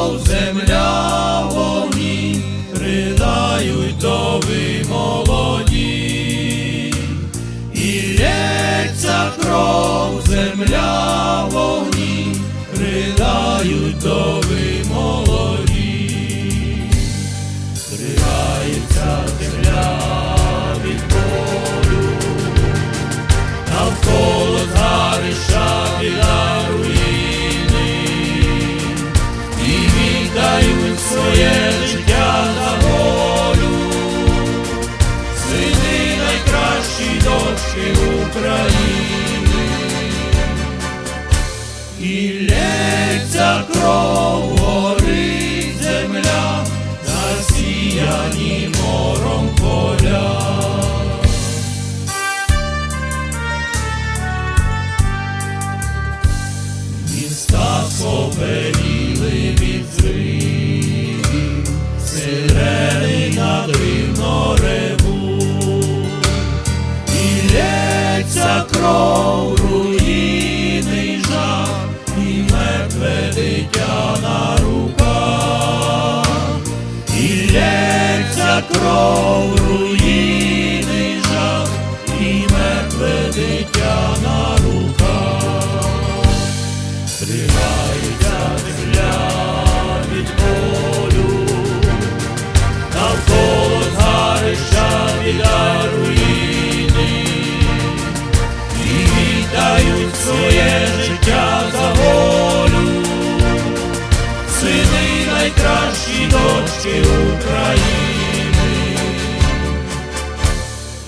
мов земля. нашої України і лється кров горить земля, засіяні мором поля. Міста собі. наші дочки України,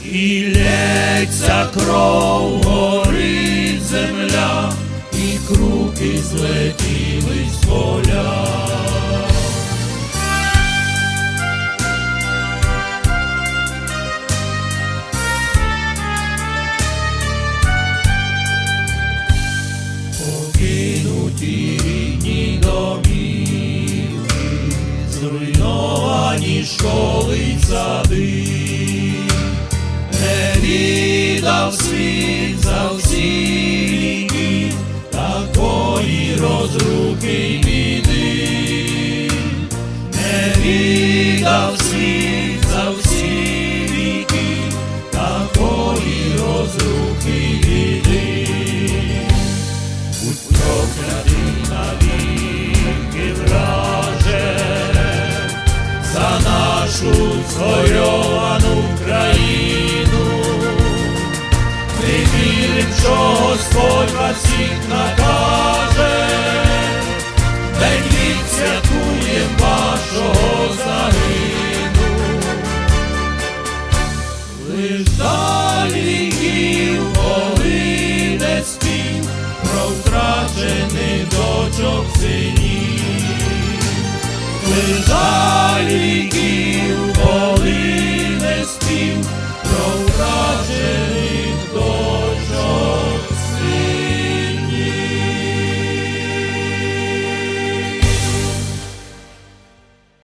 і лється кров горить земля, і круки злетіли з поля. колить сади, не відав світ за всі, такої розруки. нашу згорьовану країну, ми вірим, що Господь вас всіх накаже, день відсвяткує вашого загину, лиш далі віків повине спів про втрачених дочок синів. Лежалі